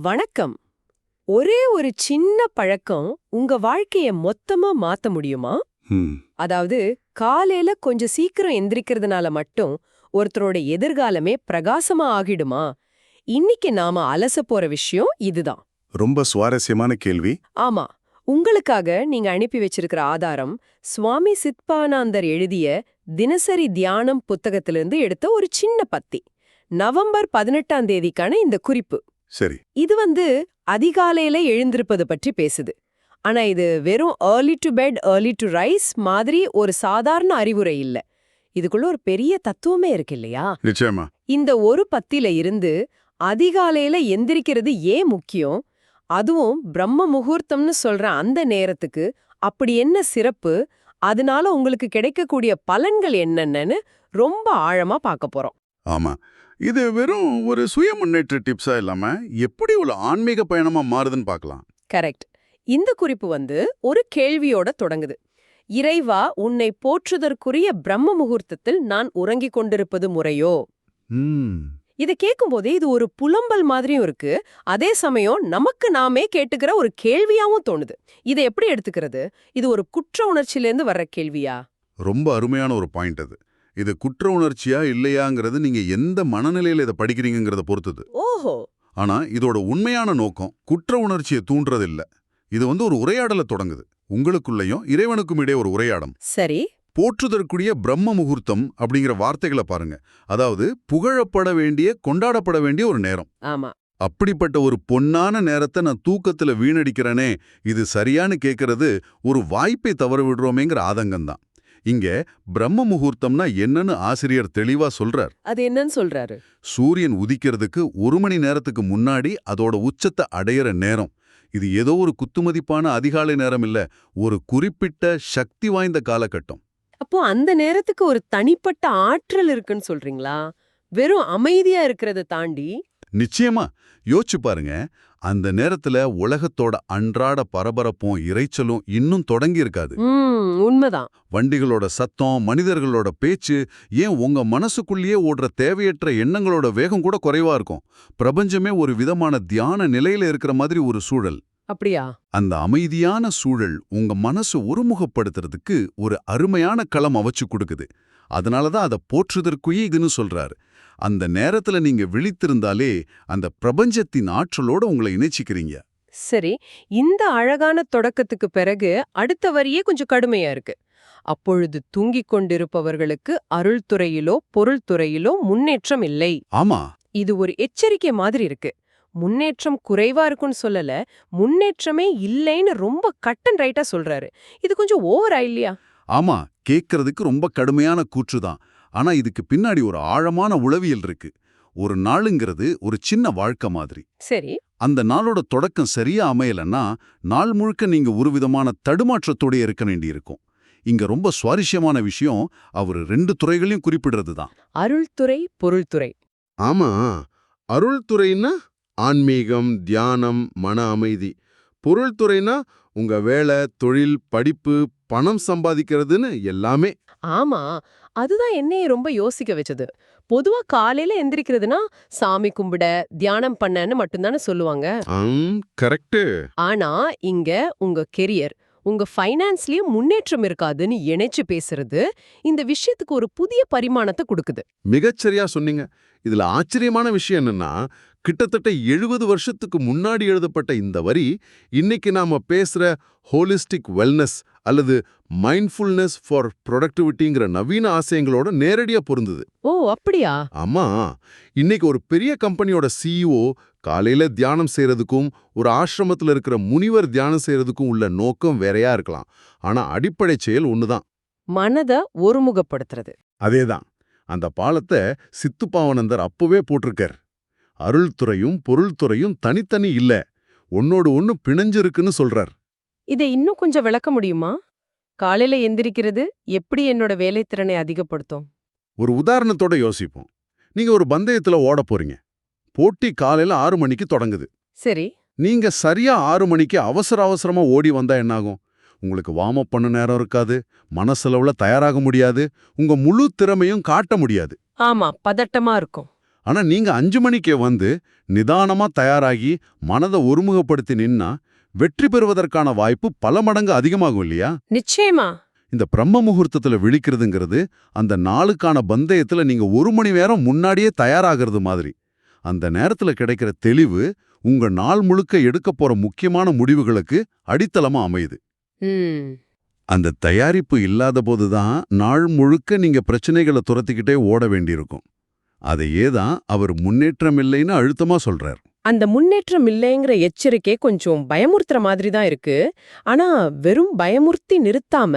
வணக்கம். ஒரே ஒரு சின்ன பழக்கம் உங்க வாழ்க்கைய மொத்தமா மாத்த முடியுமா? அதாவது காலையில கொஞ்சம் சீக்கிரம் எந்திரிக்கிறதுனால மட்டும் ஒருத்தரோட எதிர்காலமே பிரகாசமா ஆகிடுமா? இன்னைக்கு நாம அலச போற விஷயம் இதுதான். ரொம்ப சுவாரஸ்யமான கேள்வி. ஆமா. உங்களுக்காக நீங்க அனுப்பி வச்சிருக்கிற ஆதாரம் சுவாமி சித்பானந்தர் எழுதிய தினசரி தியானம் புத்தகத்திலிருந்து எடுத்த ஒரு சின்ன பத்தி. நவம்பர் பதினெட்டாம் தேதிக்கான இந்த குறிப்பு. சரி. இது வந்து அதிகாலையில எழுந்திருப்பது பற்றி பேசுது. ஆனா இது வெறும் early to bed early to rise மாதிரி ஒரு சாதாரண அறிவுரை இல்ல. இதுக்குள்ள ஒரு பெரிய தத்துவமே இருக்கு இல்லையா? நிச்சயமா. இந்த ஒரு பத்தில இருந்து அதிகாலையில எந்திரிக்கிறது ஏன் முக்கியம்? அதுவும் பிரம்ம முகூர்த்தம்னு சொல்ற அந்த நேரத்துக்கு அப்படி என்ன சிறப்பு? அதனால உங்களுக்கு கிடைக்கக்கூடிய பலன்கள் என்னென்னன்னு ரொம்ப ஆழமா பார்க்க போறோம். ஆமா. இது வெறும் ஒரு சுய முன்னேற்ற டிப்ஸா இல்லாம எப்படி ஒரு ஆன்மீக பயணமா மாறுதுன்னு பார்க்கலாம். கரெக்ட் இந்த குறிப்பு வந்து ஒரு கேள்வியோட தொடங்குது. இறைவா உன்னை போற்றுதற்குரிய பிரம்ம முகூர்த்தத்தில் நான் உறங்கிக் கொண்டிருப்பது முறையோ? இத கேட்கும்போதே இது ஒரு புலம்பல் மாதிரியும் இருக்கு. அதே சமயம் நமக்கு நாமே கேட்டுக்கிற ஒரு கேள்வியாவும் தோணுது. இதை எப்படி எடுத்துக்கிறது? இது ஒரு குற்ற உணர்ச்சியிலேருந்து வர்ற கேள்வியா? ரொம்ப அருமையான ஒரு பாயிண்ட் அது. இது குற்ற உணர்ச்சியா இல்லையாங்கிறது நீங்க எந்த மனநிலையில இதை படிக்கிறீங்கிறத பொறுத்தது. ஓஹோ. ஆனா இதோட உண்மையான நோக்கம் குற்ற உணர்ச்சியை தூண்டுறது இல்ல இது வந்து ஒரு உரையாடலை தொடங்குது. உங்களுக்குள்ளேயும் இறைவனுக்கும் இடையே ஒரு உரையாடம். சரி. போற்றுதற்குரிய பிரம்ம முகூர்த்தம் அப்படிங்கிற வார்த்தைகளை பாருங்க. அதாவது புகழப்பட வேண்டிய கொண்டாடப்பட வேண்டிய ஒரு நேரம். ஆமா. அப்படிப்பட்ட ஒரு பொன்னான நேரத்தை நான் தூக்கத்துல வீணடிக்கிறேனே இது சரியான்னு கேட்கறது ஒரு வாய்ப்பை தவற விடுறோமேங்கிற ஆதங்கம்தான். இங்க பிரம்ம முகூர்த்தம்னா என்னன்னு ஆசிரியர் தெளிவா சொல்றார். அது என்னன்னு சொல்றாரு? சூரியன் உதிக்கிறதுக்கு ஒரு மணி நேரத்துக்கு முன்னாடி அதோட உச்சத்தை அடையிற நேரம். இது ஏதோ ஒரு குத்துமதிப்பான அதிகாலை நேரம் இல்ல ஒரு குறிப்பிட்ட சக்தி வாய்ந்த காலகட்டம். அப்போ அந்த நேரத்துக்கு ஒரு தனிப்பட்ட ஆற்றல் இருக்குன்னு சொல்றீங்களா? வெறும் அமைதியா இருக்கிறத தாண்டி நிச்சயமா யோசிச்சு பாருங்க. அந்த நேரத்துல உலகத்தோட அன்றாட பரபரப்பும் இரைச்சலும் இன்னும் தொடங்கி இருக்காது. உண்மைதான். வண்டிகளோட சத்தம் மனிதர்களோட பேச்சு ஏன் உங்க மனசுக்குள்ளேயே ஓடுற தேவையற்ற எண்ணங்களோட வேகம் கூட குறைவா இருக்கும். பிரபஞ்சமே ஒரு விதமான தியான நிலையில இருக்கிற மாதிரி ஒரு சூழல். அப்படியா? அந்த அமைதியான சூழல் உங்க மனசு ஒருமுகப்படுத்துறதுக்கு ஒரு அருமையான களம் அமைச்சு கொடுக்குது. அதனால தான் அதை போற்றுதற்குயீகுன்னு சொல்றாரு. அந்த நேரத்துல நீங்க விழித்திருந்தாலே அந்த பிரபஞ்சத்தின் ஆற்றலோட உங்களை இணைச்சிக்கிறீங்க. சரி இந்த அழகான தொடக்கத்துக்கு பிறகு அடுத்த வரியே கொஞ்சம் கடுமையா இருக்கு. அப்பொழுது தூங்கிக் கொண்டிருப்பவர்களுக்கு அருள்துறையிலோ பொருள்துறையிலோ முன்னேற்றம் இல்லை. ஆமா. இது ஒரு எச்சரிக்கை மாதிரி இருக்கு. முன்னேற்றம் குறைவா இருக்குன்னு சொல்லல முன்னேற்றமே இல்லைன்னு ரொம்ப கட் அண்ட் ரைட்டா சொல்றாரு. இது கொஞ்சம் ஓவரா இல்லையா? ஆமா கேட்கறதுக்கு ரொம்ப கடுமையான கூற்றுதான் ஆனா இதுக்கு பின்னாடி ஒரு ஆழமான உளவியல் இருக்கு. ஒரு நாளுங்கிறது ஒரு சின்ன வாழ்க்கை மாதிரி. சரி. அந்த நாளோட தொடக்கம் சரியா அமையலன்னா நாள் முழுக்க நீங்க ஒரு விதமான தடுமாற்றத்தோட இருக்க வேண்டியிருக்கும். இங்க ரொம்ப சுவாரஸ்யமான விஷயம் அவர் ரெண்டு துறைகளையும் குறிப்பிடுறது தான் அருள்துறை பொருள்துறை. ஆமா. அருள்துறைன்னா ஆன்மீகம் தியானம் மன அமைதி. பொருள்துறைனா உங்க வேலை தொழில் படிப்பு பணம் சம்பாதிக்கிறதுன்னு எல்லாமே. ஆமா. அதுதான் என்னைய ரொம்ப யோசிக்க வச்சது. பொதுவா காலையில எந்திரிக்கிறதுனா சாமி கும்பிட தியானம் பண்ணன்னு மட்டும்தானே சொல்லுவாங்க. கரெக்டு ஆனா இங்க உங்க கெரியர் உங்க ஃபைனான்ஸ்லயும் முன்னேற்றம் இருக்காதுன்னு இணைச்சு பேசுறது இந்த விஷயத்துக்கு ஒரு புதிய பரிமாணத்தை கொடுக்குது. மிகச்சரியா சொன்னீங்க. இதுல ஆச்சரியமான விஷயம் என்னன்னா கிட்டத்தட்ட எழுபது வருஷத்துக்கு முன்னாடி எழுதப்பட்ட இந்த வரி இன்னைக்கு நாம பேசுற ஹோலிஸ்டிக் வெல்னஸ் அல்லது மைண்ட்ஃபுல்னஸ் ஃபார் ப்ரொடக்டிவிட்டிங்கிற நவீன ஆசயங்களோட நேரடியா பொருந்துது. ஓ அப்படியா? ஆமா. இன்னைக்கு ஒரு பெரிய கம்பெனியோட சிஇஓ காலையில தியானம் செய்யறதுக்கும் ஒரு ஆசிரமத்துல இருக்கிற முனிவர் தியானம் செய்யறதுக்கும் உள்ள நோக்கம் வேறையா இருக்கலாம். ஆனா அடிப்படை செயல் ஒண்ணுதான். மனத ஒருமுகப்படுத்துறது. அதேதான். அந்த பாலத்தை சித்துப்பாவனந்தர் அப்பவே போட்டிருக்கார். அருள்துறையும் பொருள்துறையும் தனித்தனி இல்ல. ஒன்னோடு ஒன்னு பிணைஞ்சிருக்குன்னு சொல்றார். இதை இன்னும் கொஞ்சம் விளக்க முடியுமா? காலையில எந்திரிக்கிறது எப்படி என்னோட வேலைத்திறனை அதிகப்படுத்தும்? ஒரு உதாரணத்தோட யோசிப்போம். நீங்க ஒரு பந்தயத்துல ஓட போறீங்க. போட்டி காலையில ஆறு மணிக்கு தொடங்குது. சரி. நீங்க சரியா ஆறு மணிக்கு அவசர அவசரமா ஓடி வந்தா என்னாகும்? உங்களுக்கு வார்ம் அப் பண்ண நேரம் இருக்காது மனசளவுல தயாராக முடியாது உங்க முழு திறமையும் காட்ட முடியாது. ஆமா பதட்டமா இருக்கும். ஆனா நீங்க அஞ்சு மணிக்கே வந்து நிதானமா தயாராகி மனதை ஒருமுகப்படுத்தி நின்னா வெற்றி பெறுவதற்கான வாய்ப்பு பல மடங்கு அதிகமாகும் இல்லையா? நிச்சயமா. இந்த பிரம்ம முகூர்த்தத்துல விழிக்கிறதுங்கிறது அந்த நாளுக்கான பந்தயத்துல நீங்க ஒரு மணி நேரம் முன்னாடியே தயாராகிறது மாதிரி. அந்த நேரத்துல கிடைக்கிற தெளிவு உங்க நாள் முழுக்க எடுக்க போற முக்கியமான முடிவுகளுக்கு அடித்தளமா அமையுது. அந்த தயாரிப்பு இல்லாத போதுதான் நாள் முழுக்க நீங்க பிரச்சனைகளை துரத்திக்கிட்டே ஓட வேண்டியிருக்கும். அதையே தான் அவர் முன்னேற்றம் இல்லைன்னு அழுத்தமா சொல்றார். அந்த முன்னேற்றம் இல்லைங்கிற எச்சரிக்கை கொஞ்சம் பயமுறுத்துற மாதிரி தான் இருக்கு. ஆனா வெறும் பயமுறுத்தி நிறுத்தாம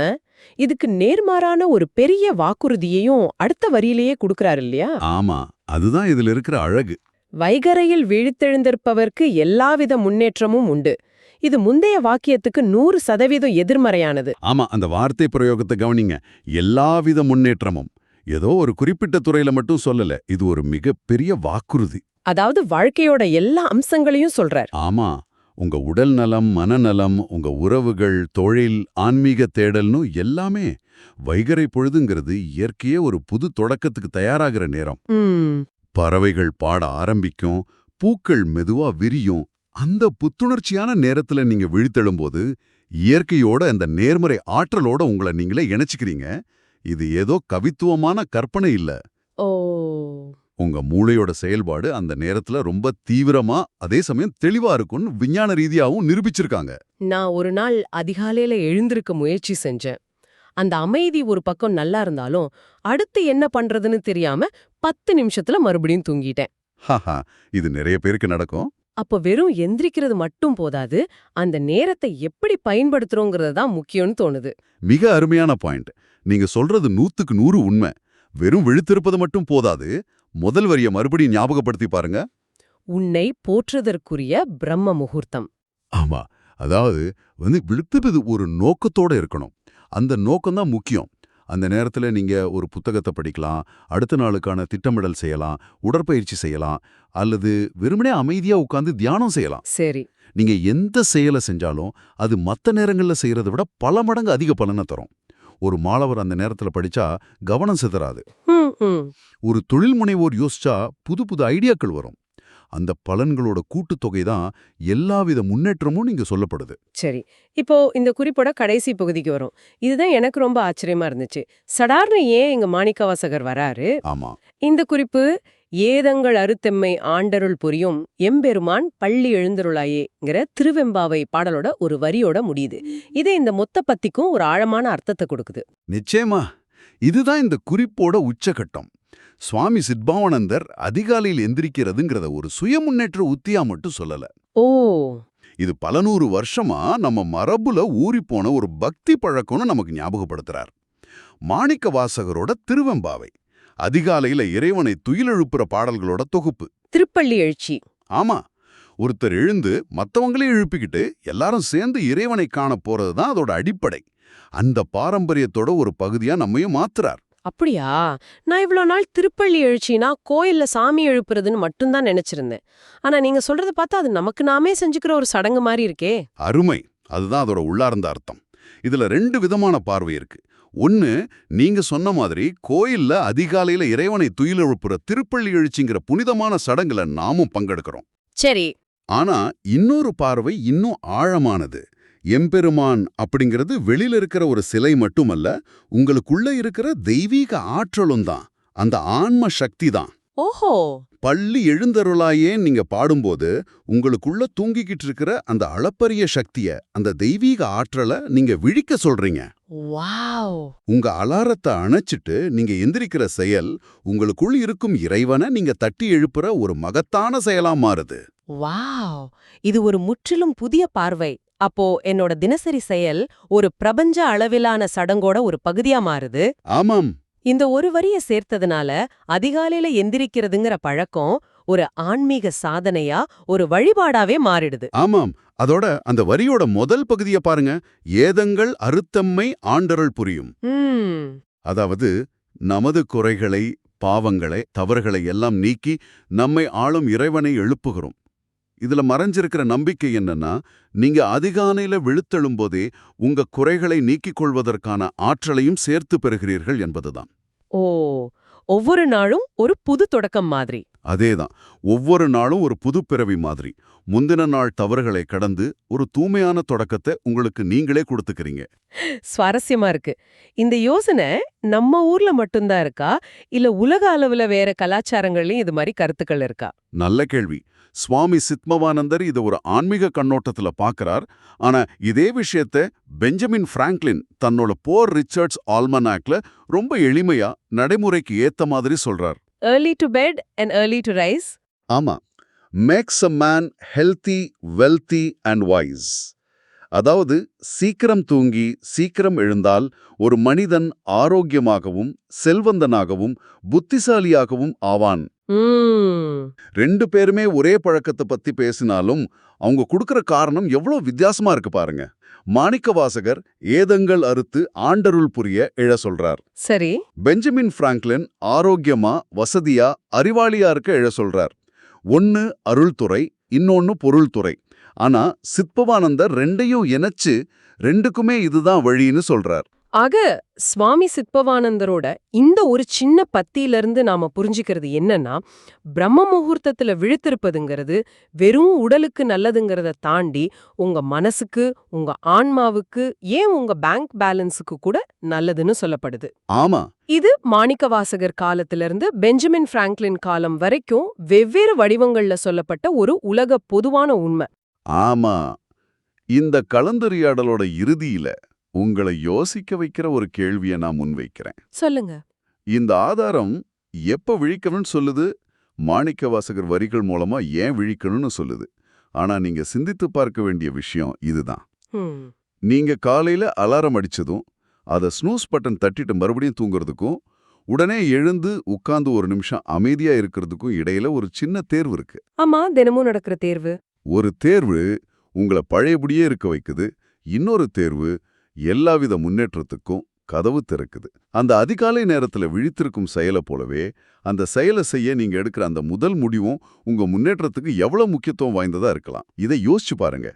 இதுக்கு நேர்மாறான ஒரு பெரிய வாக்குறுதியையும் அடுத்த வரியிலேயே கொடுக்கறாரு இல்லையா? ஆமா அதுதான் இதுல இருக்கிற அழகு. வைகரையில் விழித்தெழுந்திருப்பவர்க்கு எல்லாவித முன்னேற்றமும் உண்டு. இது முந்தைய வாக்கியத்துக்கு நூறு சதவீதம் எதிர்மறையானது. ஆமா அந்த வார்த்தை பிரயோகத்தை கவனிங்க. எல்லாவித முன்னேற்றமும். ஏதோ ஒரு குறிப்பிட்ட துறையில மட்டும் சொல்லல இது ஒரு மிகப்பெரிய வாக்குறுதி. அதாவது வாழ்க்கையோட எல்லா அம்சங்களையும் சொல்றார். ஆமா உங்க உடல் நலம் மனநலம் உங்க உறவுகள் தொழில் ஆன்மீக தேடல்னு எல்லாமே வைகரை பொழுதுங்கிறது இயற்கையே ஒரு புது தொடக்கத்துக்கு தயாராகிற நேரம். பறவைகள் பாட ஆரம்பிக்கும் பூக்கள் மெதுவா விரியும். அந்த புத்துணர்ச்சியான நேரத்துல நீங்க விழித்தெழும்போது இயற்கையோட அந்த நேர்மறை ஆற்றலோட உங்களை நீங்களே இணைச்சுக்கிறீங்க. இது ஏதோ கவித்துவமான கற்பனை இல்ல. ஓ. உங்க மூளையோட செயல்பாடு அந்த நேரத்துல ரொம்ப தீவிரமா அதே சமயம் தெளிவா இருக்கும்னு விஞ்ஞான ரீதியாவும் நிரூபிச்சிருக்காங்க. நான் ஒரு நாள் அதிகாலையில எழுந்திருக்க முயற்சி செஞ்சேன். அந்த அமைதி ஒரு பக்கம் நல்லா இருந்தாலும் அடுத்து என்ன பண்றதுன்னு தெரியாம பத்து நிமிஷத்துல மறுபடியும் தூங்கிட்டேன். ஹாஹா இது நிறைய பேருக்கு நடக்கும். அப்ப வெறும் எந்திரிக்கிறது மட்டும் போதாது அந்த நேரத்தை எப்படி பயன்படுத்துறோங்கிறது தான் முக்கியம்னு தோணுது. மிக அருமையான பாயிண்ட். நீங்க சொல்றது நூத்துக்கு நூறு உண்மை. வெறும் விழித்திருப்பது மட்டும் போதாது முதல் வரிய மறுபடியும் ஞாபகப்படுத்தி பாருங்க. உன்னை போற்றுதற்குரிய பிரம்ம முகூர்த்தம். ஆமா. அதாவது வந்து விழுத்துறது ஒரு நோக்கத்தோட இருக்கணும். அந்த நோக்கம் தான் முக்கியம். அந்த நேரத்துல நீங்க ஒரு புத்தகத்தை படிக்கலாம் அடுத்த நாளுக்கான திட்டமிடல் செய்யலாம் உடற்பயிற்சி செய்யலாம் அல்லது வெறுமனே அமைதியா உட்கார்ந்து தியானம் செய்யலாம். சரி. நீங்க எந்த செயலை செஞ்சாலும் அது மத்த நேரங்கள்ல செய்யறதை விட பல மடங்கு அதிக பலனை தரும். ஒரு மாணவர் அந்த நேரத்துல படிச்சா கவனம் சிதறாது. ஒரு தொழில் முனைவோர் யோசிச்சா புது புது ஐடியாக்கள் வரும். அந்த பலன்களோட கூட்டுத்தொகை தான் எல்லாவித முன்னேற்றமும் நீங்க சொல்லப்படுது. சரி. இப்போ இந்த குறிப்போட கடைசி பகுதிக்கு வரும். இதுதான் எனக்கு ரொம்ப ஆச்சரியமா இருந்துச்சு. சடார்னு ஏன் எங்க மாணிக்கவாசகர் வராரு? ஆமா. இந்த குறிப்பு ஏதங்கள் அருத்தெம்மை ஆண்டருள் புரியும் எம்பெருமான் பள்ளி எழுந்தருளாயேங்கிற திருவெம்பாவை பாடலோட ஒரு வரியோட முடியுது. இது இந்த மொத்த பத்திக்கும் ஒரு ஆழமான அர்த்தத்தை கொடுக்குது. நிச்சயமா. இதுதான் இந்த குறிப்போட உச்சகட்டம். சுவாமி சித்பாவானந்தர் அதிகாலையில் எந்திரிக்கிறதுங்கிறத ஒரு சுய முன்னேற்ற உத்தியா மட்டும் சொல்லல. ஓ. இது பல நூறு வருஷமா நம்ம மரபுல ஊறிப்போன ஒரு பக்தி பழக்கம்னு நமக்கு ஞாபகப்படுத்துறார். மாணிக்க வாசகரோட திருவெம்பாவை. அதிகாலையில இறைவனை துயிலெழுப்புற பாடல்களோட தொகுப்பு. திருப்பள்ளி எழுச்சி. ஆமா. ஒருத்தர் எழுந்து மத்தவங்களே எழுப்பிக்கிட்டு எல்லாரும் சேர்ந்து இறைவனை காண போறது தான் அதோட அடிப்படை. அந்த பாரம்பரியத்தோட ஒரு பகுதியா நம்மையும் மாத்துறார். அப்படியா? நான் இவ்ளோ நாள் திருப்பள்ளி எழுச்சினா கோயில்ல சாமி எழுப்புறதுன்னு மட்டும்தான் நினைச்சிருந்தேன். ஆனா நீங்க சொல்றத பார்த்தா அது நமக்கு நாமே செஞ்சுக்கிற ஒரு சடங்கு மாதிரி இருக்கே. அருமை. அதுதான் அதோட உள்ளார்ந்த அர்த்தம். இதுல ரெண்டு விதமான பார்வை இருக்கு. ஒன்னு நீங்க சொன்ன மாதிரி கோயில்ல அதிகாலையில இறைவனை துயிலெழுப்புற திருப்பள்ளி எழுச்சிங்கிற புனிதமான சடங்குல நாமும் பங்கெடுக்கிறோம். சரி. ஆனா இன்னொரு பார்வை இன்னும் ஆழமானது. எம்பெருமான் அப்படிங்கிறது வெளியில இருக்கிற ஒரு சிலை மட்டுமல்ல உங்களுக்குள்ள இருக்கிற தெய்வீக ஆற்றலும் தான். அந்த ஆன்ம சக்தி தான். ஓஹோ. பள்ளி எழுந்தருளாயே நீங்க பாடும்போது உங்களுக்குள்ள தூங்கிக்கிட்டு இருக்கிற அந்த அளப்பரிய சக்திய அந்த தெய்வீக ஆற்றலை நீங்க விழிக்க சொல்றீங்க. வாவ். உங்க அலாரத்தை அணைச்சிட்டு நீங்க எந்திரிக்கிற செயல் உங்களுக்குள் இருக்கும் இறைவனை நீங்க தட்டி எழுப்புற ஒரு மகத்தான செயலா மாறுது. வாவ். இது ஒரு முற்றிலும் புதிய பார்வை. அப்போ என்னோட தினசரி செயல் ஒரு பிரபஞ்ச அளவிலான சடங்கோட ஒரு பகுதியா மாறுது. ஆமாம். இந்த ஒரு வரிய சேர்த்ததுனால அதிகாலையில எந்திரிக்கிறதுங்கிற பழக்கம் ஒரு ஆன்மீக சாதனையா ஒரு வழிபாடாவே மாறிடுது. ஆமாம். அதோட அந்த வரியோட முதல் பகுதியை பாருங்க. ஏதங்கள் அறுத்தம்மை ஆண்டருள் புரியும். அதாவது நமது குறைகளை பாவங்களை தவறுகளை எல்லாம் நீக்கி நம்மை ஆளும் இறைவனை எழுப்புகிறோம். இதுல மறைஞ்சிருக்கிற நம்பிக்கை என்னன்னா நீங்க அதிகாலையில விழுத்தெழும்போதே உங்க குறைகளை நீக்கிக் கொள்வதற்கான ஆற்றலையும் சேர்த்து பெறுகிறீர்கள் என்பதுதான். ஓ ஒவ்வொரு நாளும் ஒரு புது தொடக்கம் மாதிரி. அதேதான். ஒவ்வொரு நாளும் ஒரு புதுப்பிறவி மாதிரி. முந்தின நாள் தவறுகளை கடந்து ஒரு தூய்மையான தொடக்கத்தை உங்களுக்கு நீங்களே கொடுத்துக்கிறீங்க. சுவாரஸ்யமா இருக்கு. இந்த யோசனை நம்ம ஊர்ல மட்டும்தான் இருக்கா? இல்ல உலக அளவுல வேற கலாச்சாரங்கள்லயும் இது மாதிரி கருத்துக்கள் இருக்கா? நல்ல கேள்வி. சுவாமி சித்மவானந்தர் இதை ஒரு ஆன்மீக கண்ணோட்டத்துல பார்க்கறார் ஆனா இதே விஷயத்த பெஞ்சமின் பிராங்க்லின் தன்னோட போர் ரிச்சர்ட்ஸ் ஆல்மனாக்ல ரொம்ப எளிமையா நடைமுறைக்கு ஏத்த மாதிரி சொல்றார். Early to bed and early to rise ஆமா. Makes a man healthy wealthy and wise அதாவது சீக்கிரம் தூங்கி சீக்கிரம் எழுந்தால் ஒரு மனிதன் ஆரோக்கியமாகவும் செல்வந்தனாகவும் புத்திசாலியாகவும் ஆவான். ரெண்டு பேருமே ஒரே பழக்கத்தை பத்தி பேசினாலும் அவங்க கொடுக்கிற காரணம் எவ்வளவு வித்தியாசமா இருக்கு பாருங்க. மாணிக்க வாசகர் ஏதங்கள் அறுத்து ஆண்டருள் புரிய எழ சொல்றார். சரி. பெஞ்சமின் பிராங்க்லின் ஆரோக்கியமா வசதியா அறிவாளியா இருக்க எழ சொல்றார். ஒன்னு அருள்துறை இன்னொன்னு பொருள்துறை. ஆனா சித்பவானந்தர் ரெண்டையும் இணைச்சு ரெண்டுக்குமே இதுதான் வழின்னு சொல்றார். ஆக சுவாமி சித்பவானந்தரோட இந்த ஒரு சின்ன பத்தியில இருந்து நாம புரிஞ்சுக்கிறது என்னன்னா பிரம்ம முகூர்த்தத்துல விழுத்திருப்பதுங்கிறது வெறும் உடலுக்கு நல்லதுங்கிறத தாண்டி உங்க மனசுக்கு உங்க ஆன்மாவுக்கு ஏன் உங்க பேங்க் பேலன்ஸுக்கு கூட நல்லதுன்னு சொல்லப்படுது. ஆமா. இது மாணிக்கவாசகர் காலத்துல இருந்து பெஞ்சமின் பிராங்க்லின் காலம் வரைக்கும் வெவ்வேறு வடிவங்கள்ல சொல்லப்பட்ட ஒரு உலக பொதுவான உண்மை. ஆமா. இந்த கலந்துரையாடலோட இறுதியில உங்களை யோசிக்க வைக்கிற ஒரு கேள்வியை நான் முன்வைக்கிறேன். சொல்லுங்க. இந்த ஆதாரம் எப்ப விழிக்கணும்னு சொல்லுது? மாணிக்க வாசகர் வரிகள் மூலமா ஏன் விழிக்கணும்னு சொல்லுது. ஆனா நீங்க சிந்தித்து பார்க்க வேண்டிய விஷயம் இதுதான். நீங்க காலையில அலாரம் அடிச்சதும் அதை ஸ்னூஸ் பட்டன் தட்டிட்டு மறுபடியும் தூங்குறதுக்கும் உடனே எழுந்து உட்கார்ந்து ஒரு நிமிஷம் அமைதியா இருக்கிறதுக்கும் இடையில ஒரு சின்ன தேர்வு இருக்கு. ஆமா தினமும் நடக்கிற தேர்வு. ஒரு தேர்வு உங்களை பழையபடியே இருக்க வைக்குது. இன்னொரு தேர்வு எல்லாவித முன்னேற்றத்துக்கும் கதவு திறக்குது. அந்த அதிகாலை நேரத்துல விழித்திருக்கும் செயலை போலவே அந்த செயலை செய்ய நீங்க எடுக்கிற அந்த முதல் முடிவும் உங்க முன்னேற்றத்துக்கு எவ்வளவு முக்கியத்துவம் வாய்ந்ததா இருக்கலாம். இதை யோசிச்சு பாருங்க.